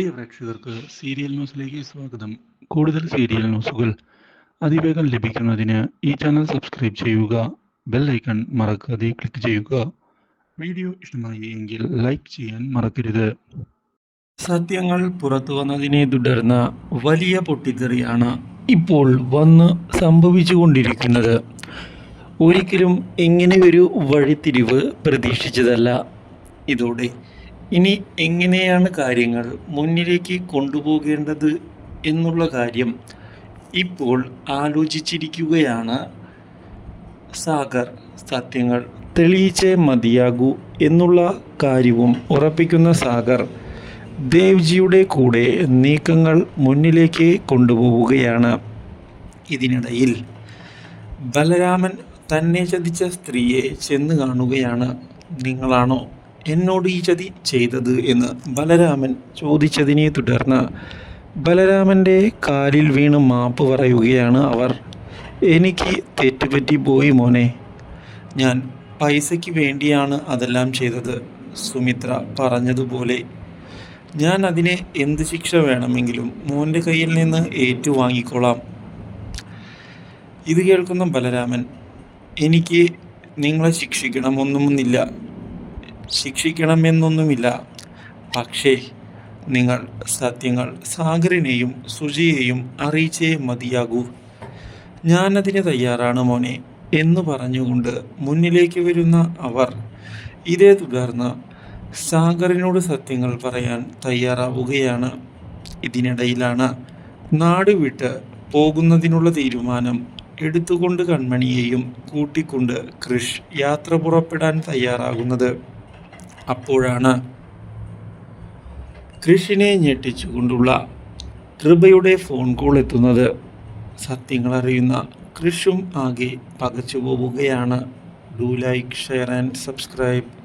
പ്രിയ പ്രേക്ഷകർക്ക് സീരിയൽ ന്യൂസിലേക്ക് സ്വാഗതം. കൂടുതൽ സീരിയൽ ന്യൂസുകൾ അതിവേഗം ലഭിക്കുന്നതിന് ഈ ചാനൽ സബ്സ്ക്രൈബ് ചെയ്യുക ബെൽ ഐക്കൺ മറക്കാതെ ക്ലിക്ക് ചെയ്യുക. വീഡിയോ ഇഷ്ടമായി എങ്കിൽ ലൈക്ക് ചെയ്യാൻ മറക്കരുത്. സത്യങ്ങൾ പുറത്തു വന്നതിനെ തുടർന്ന് വലിയ പൊട്ടിത്തെറിയാണ് ഇപ്പോൾ വന്ന് സംഭവിച്ചുകൊണ്ടിരിക്കുന്നത്. ഒരിക്കലും ഇങ്ങനെയൊരു വഴിത്തിരിവ് പ്രതീക്ഷിച്ചതല്ല. ഇതോടെ ഇനി എങ്ങനെയാണ് കാര്യങ്ങൾ മുന്നിലേക്ക് കൊണ്ടുപോകേണ്ടത് എന്നുള്ള കാര്യം ഇപ്പോൾ ആലോചിച്ചിരിക്കുകയാണ്. സാഗർ സത്യങ്ങൾ തെളിയിച്ചേ മതിയാകൂ എന്നുള്ള കാര്യവും ഉറപ്പിക്കുന്ന സാഗർ ദേവ്ജിയുടെ കൂടെ നീക്കങ്ങൾ മുന്നിലേക്ക് കൊണ്ടുപോവുകയാണ്. ഇതിനിടയിൽ ബലരാമൻ തന്നെ ചതിച്ച സ്ത്രീയെ ചെന്ന് കാണുകയാണ്. നിങ്ങളാണോ എന്നോട് ഈ ചതി ചെയ്തത് എന്ന് ബലരാമൻ ചോദിച്ചതിനെ തുടർന്ന് ബലരാമന്റെ കാലിൽ വീണ് മാപ്പ് പറയുകയാണ് അവർ. എനിക്ക് തെറ്റുപറ്റി പോയി മോനെ. ഞാൻ പൈസയ്ക്ക് വേണ്ടിയാണ് അതെല്ലാം ചെയ്തത് സുമിത്ര പറഞ്ഞതുപോലെ. ഞാൻ അതിനെ എന്ത് ശിക്ഷ വേണമെങ്കിലും മോന്റെ കയ്യിൽ നിന്ന് ഏറ്റുവാങ്ങിക്കോളാം ഇത് കേൾക്കുന്ന ബലരാമൻ എനിക്ക് നിങ്ങളെ ശിക്ഷിക്കണമെന്നൊന്നുമില്ല. ശിക്ഷിക്കണമെന്നൊന്നുമില്ല. പക്ഷേ നിങ്ങൾ സത്യങ്ങൾ സാഗറിനെയും സുജിയെയും അറിയിച്ചേ മതിയാകൂ. ഞാനതിന് തയ്യാറാണ് മോനെ എന്ന് പറഞ്ഞുകൊണ്ട് മുന്നിലേക്ക് വരുന്ന അവർ ഇതേ തുടർന്ന് സാഗറിനോട് സത്യങ്ങൾ പറയാൻ തയ്യാറാവുകയാണ്. ഇതിനിടയിലാണ് നാട് വിട്ട് പോകുന്നതിനുള്ള തീരുമാനം എടുത്തുകൊണ്ട് കൺമണിയെയും കൂട്ടിക്കൊണ്ട് കൃഷ് യാത്ര പുറപ്പെടാൻ തയ്യാറാകുന്നത്. അപ്പോഴാണ് കൃഷിനെ ഞെട്ടിച്ചുകൊണ്ടുള്ള കൃപയുടെ ഫോൺ കോൾ എത്തുന്നത്. സത്യങ്ങൾ അറിയുന്ന കൃഷും ആകെ പകച്ചു പോവുകയാണ് do like share and subscribe